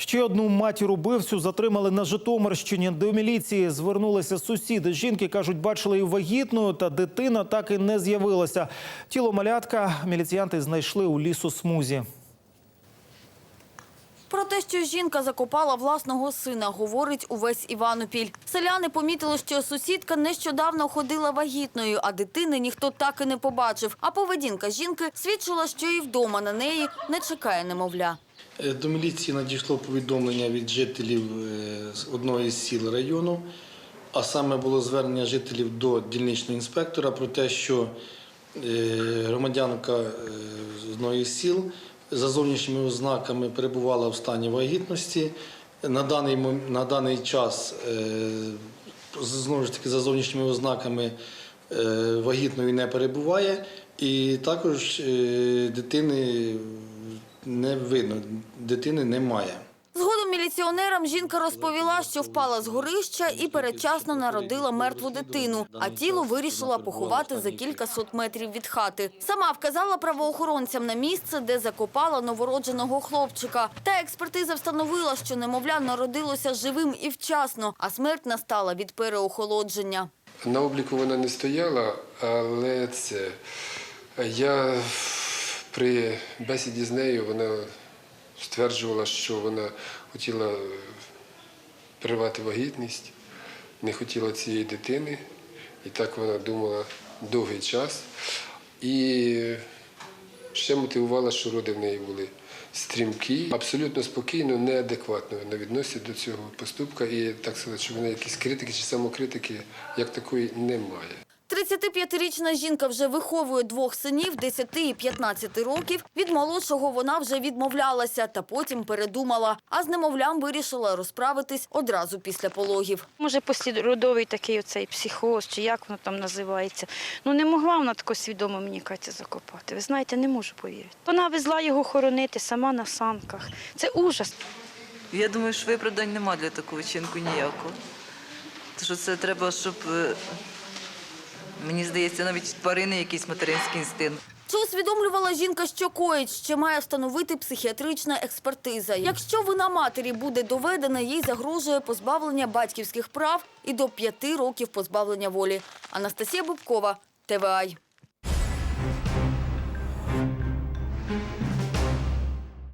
Ще одну матір убивцю затримали на Житомирщині. До міліції звернулися сусіди. Жінки кажуть, бачили її вагітною, та дитина так і не з'явилася. Тіло малятка міліціянти знайшли у лісосмузі. Про те, що жінка закопала власного сина, говорить увесь Іванопіль. Селяни помітили, що сусідка нещодавно ходила вагітною, а дитини ніхто так і не побачив. А поведінка жінки свідчила, що і вдома на неї не чекає немовля. Е, До міліції надійшло повідомлення від жителів е, одного із сіл району, а саме було звернення жителів до дільничного інспектора про те, що е, громадянка з одного із сіл за зовнішніми ознаками перебувала в стані вагітності. На даний, на даний час знову ж таки за зовнішніми ознаками вагітною не перебуває, і також дитини не видно, дитини немає. Згодом міліціонерам жінка розповіла, що впала з горища і передчасно народила мертву дитину, а тіло вирішила поховати за кілька сот метрів від хати. Сама вказала правоохоронцям на місце, де закопала новородженого хлопчика. Та експертиза встановила, що немовля народилося живим і вчасно, а смерть настала від переохолодження. На обліку вона не стояла, але це я при бесіді з нею вона стверджувала, що вона хотіла е, перервати вагітність, не хотіла цієї дитини, і так вона думала довгий час. І ще мотивувала, що роди в неї були стрімкі, абсолютно спокійно, неадекватно вона відноситься до цього поступка. І так сказати, що вона якісь критики чи самокритики як такої немає. 35-річна жінка вже виховує двох синів 10 і 15 років. Від молодшого вона вже відмовлялася та потім передумала. А з немовлям вирішила розправитись одразу після пологів. Може, послідродовий такий оцей психоз, чи як воно там називається. Ну не могла вона тако свідомо мені Катя закопати. Ви знаєте, не можу повірити. Вона везла його хоронити сама на санках. Це ужас. Я думаю, що виправдань нема для такого вчинку ніякого. Тому що це треба, щоб, е, мені здається, навіть тварини якийсь материнський інстинкт. Чи усвідомлювала жінка, що коїть, ще має встановити психіатрична експертиза. Якщо вина матері буде доведена, їй загрожує позбавлення батьківських прав і до п'яти років позбавлення волі. Анастасія Бубкова, ТВАЙ.